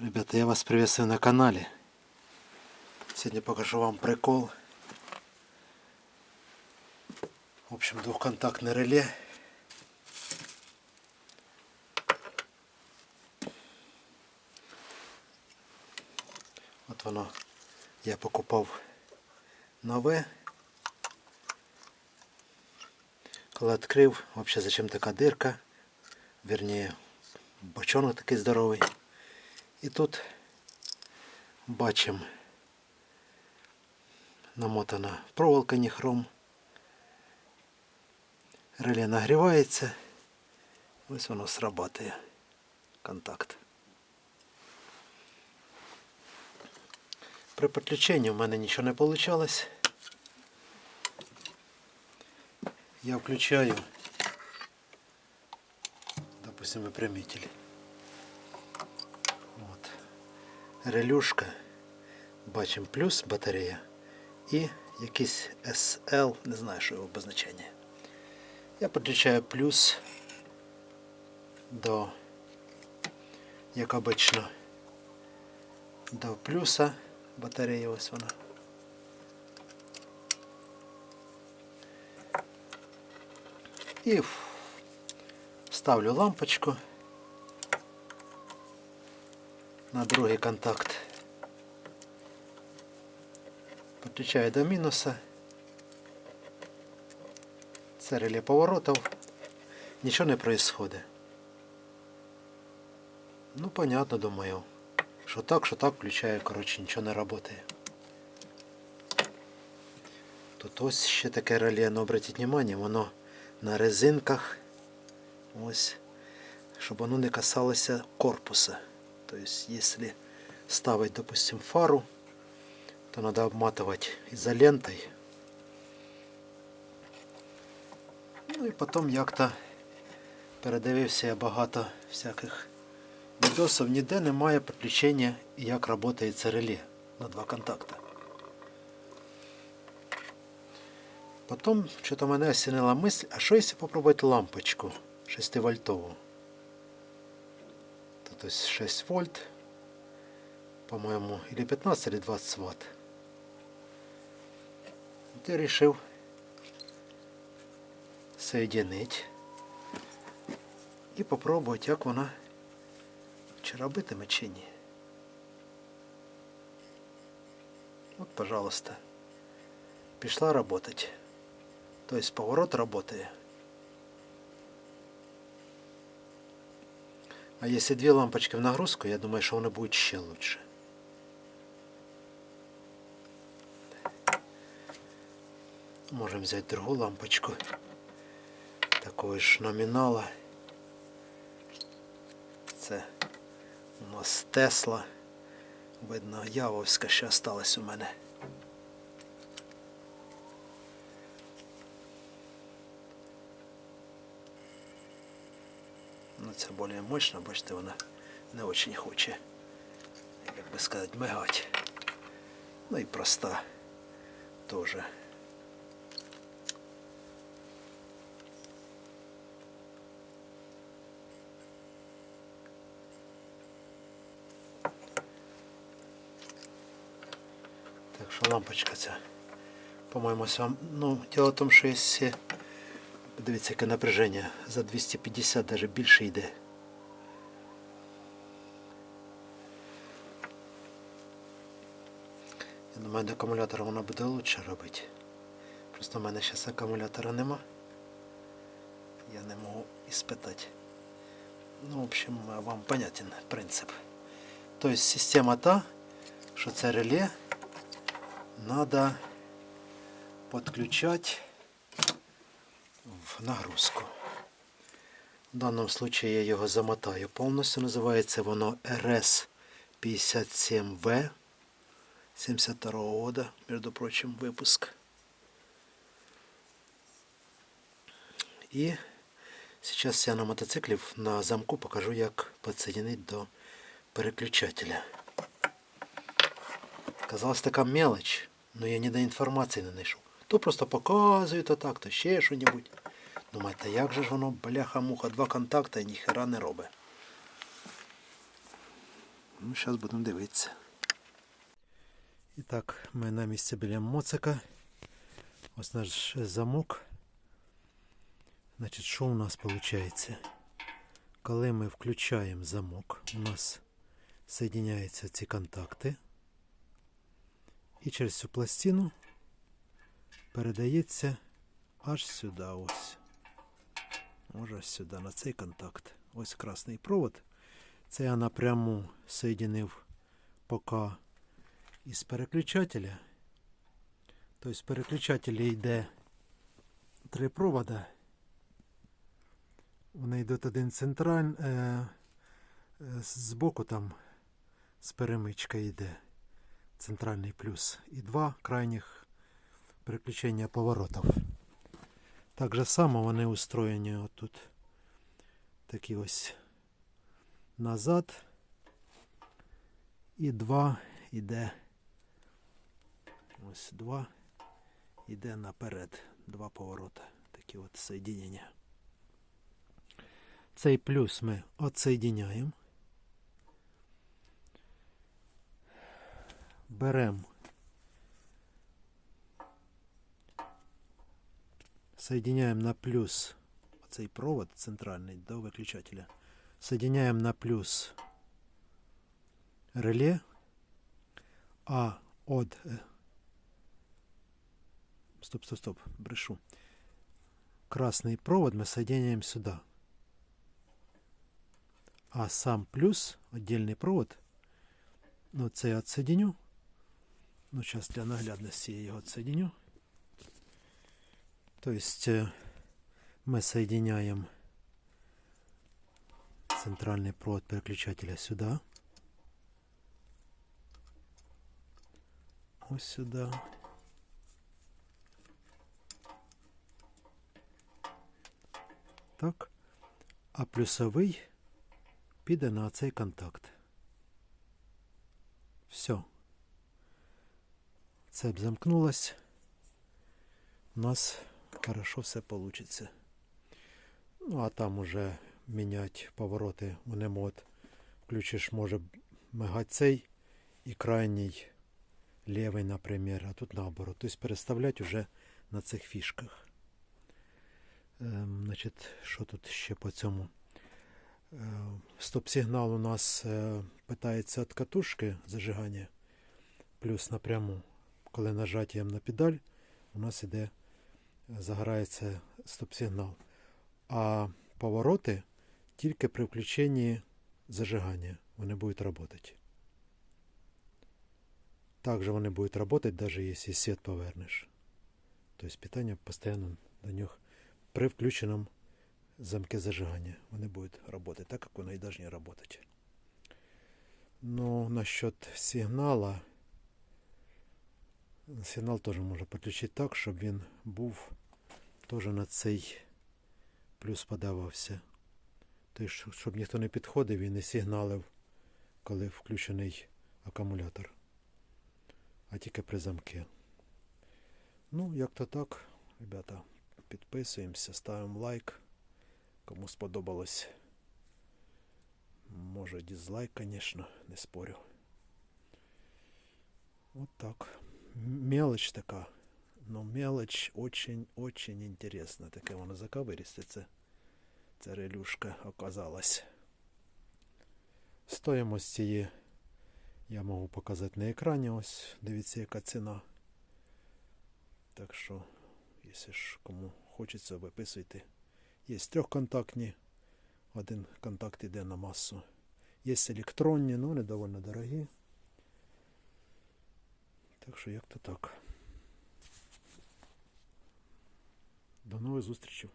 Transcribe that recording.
Ребята, я вас приветствую на канале. Сегодня покажу вам прикол. В общем, двухконтактное реле. От воно я покупав нове. Коли відкрив, взагалі зачем така дирка? Верніше, бочонок такий здоровий. І тут бачимо намотана проволока ніхром. Реле нагрівається. Ось воно срабатує. Контакт. При підключенні в мене нічого не вийшло. Я включаю, допустим, выпрямитель. Релюшка. Бачимо плюс батарея і якийсь SL, не знаю, що його обозначення. Я підключаю плюс до, як обично, до плюса батареї, ось вона. І ставлю лампочку на другий контакт. Підключаю до мінуса. Це реле поворотів. Нічого не происходит. Ну, понятно, думаю. Що так, що так включаю, коротше, нічого не працює. Тут ось ще таке реле, ну обратіть внимание, воно на резинках. Ось. Щоб воно не касалося корпуса. Тобто, якщо ставить, допустим, фару, то надо обматывать изолентой. Ну і потім як-то передивився я багато всяких відосів. Ніде немає підключення, як працює це реле на два контакти. Потім що-то мене осінила мисль, а що якщо попробувати лампочку 6 вольтову? Тут ось 6 вольт, по-моєму, или 15, или 20 ватт. От я вирішив соединить і попробувати, як вона чи робитиме чи ні. От, пожалуйста, пішла работать. То есть поворот работает. А если две лампочки в нагрузку, я думаю, что оно будет еще лучше. Можем взять другую лампочку. Такого ж номінала. Це у нас Тесла. Видно, Явовська ще осталась у мене. Ну, це більш мощно, бачите, вона не дуже хоче, як би сказати, мигати. Ну і проста теж. Так що лампочка ця, по-моєму, сам, ну, діло в тому, що якщо Подивіться, яке напряження. За 250 навіть більше йде. Я думаю, до акумулятора воно буде краще робити. Просто в мене зараз акумулятора нема. Я не можу іспитати. Ну, в общем, вам понятен принцип. Тобто система та, що це реле треба підключати в нагрузку. В даному случае я його замотаю повністю. Називається воно RS57V 72 года, між прочим, випуск. І зараз я на мотоциклі на замку покажу, як підсоединити до переключателя. Казалось така мелочь, но я ніде інформації не знайшов. То просто показують то так, то ще що-небудь. Думаєте, як же ж воно, бляха-муха, два контакти і ніхера не робить. Ну, зараз будемо дивитися. І так, ми на місці біля моцика. Ось наш замок. Значить, що у нас виходить? Коли ми включаємо замок, у нас соєдиняються ці контакти. І через цю пластину передається аж сюди ось. Ось сюди, на цей контакт. Ось красний провод. Це я напряму соєдинив поки із переключателя. Тобто з переключателя йде три провода. Вони йдуть один централь, е, е, збоку там з перемичка йде центральний плюс. І два крайніх переключення поворотів. Так же само вони устроєні отут. Такі ось назад. І два йде. Ось два йде наперед. Два поворота. Такі от соєдинення. Цей плюс ми отсоєдиняємо. Беремо. Соединяем на плюс оцей провод центральний до виключателя. Соединяем на плюс реле, а от... е, Стоп, стоп, стоп, брешу. Красный провод мы соединяем сюда. А сам плюс, отдельный провод, ну це отсоединю. Ну, зараз для наглядності я його отсоединю. То есть э, мы соединяем центральный провод переключателя сюда. Ось сюда. Так. А плюсовий піде на цей контакт. Все. Цепь замкнулась. У нас хорошо все получится. Ну, а там уже менять повороти вони мод. Включиш, може мигать цей і крайній лівий, наприклад, а тут наоборот. Тобто переставляти вже на цих фішках. Ем, значить, що тут ще по цьому? Е, Стоп-сигнал у нас е, питається від катушки зажигання, плюс напряму. Коли нажаттям на педаль, у нас іде, загорається стоп-сигнал. А повороти тільки при включенні зажигання вони будуть працювати. Также вони будуть працювати, навіть якщо світ повернеш. Тобто питання постійно до них при включенном замке зажигания. Вони будут работать так, как вони и должны работать. Ну, насчет сигнала. Сигнал теж можна підключити так, щоб він був теж на цей плюс подавався. Тобто, щоб ніхто не підходив і не сигналив, коли включений акумулятор. А тільки при замки. Ну, як-то так, ребята. Підписуємося, ставимо лайк. Кому сподобалось. Може дизлайк, звісно, не спорю. Вот так. Мелочь така. Но мелочь очень-очень интересна. Таке воно заковиристе це. Ця релюшка оказалась. Стоїмость цієї я можу показати на екрані. Ось дивіться, яка ціна. Так що, якщо ж кому хочеться, виписуйте. Є трьохконтактні. Один контакт йде на масу. Є електронні, ну вони доволі дорогі. Так що як то так. До нових зустрічей.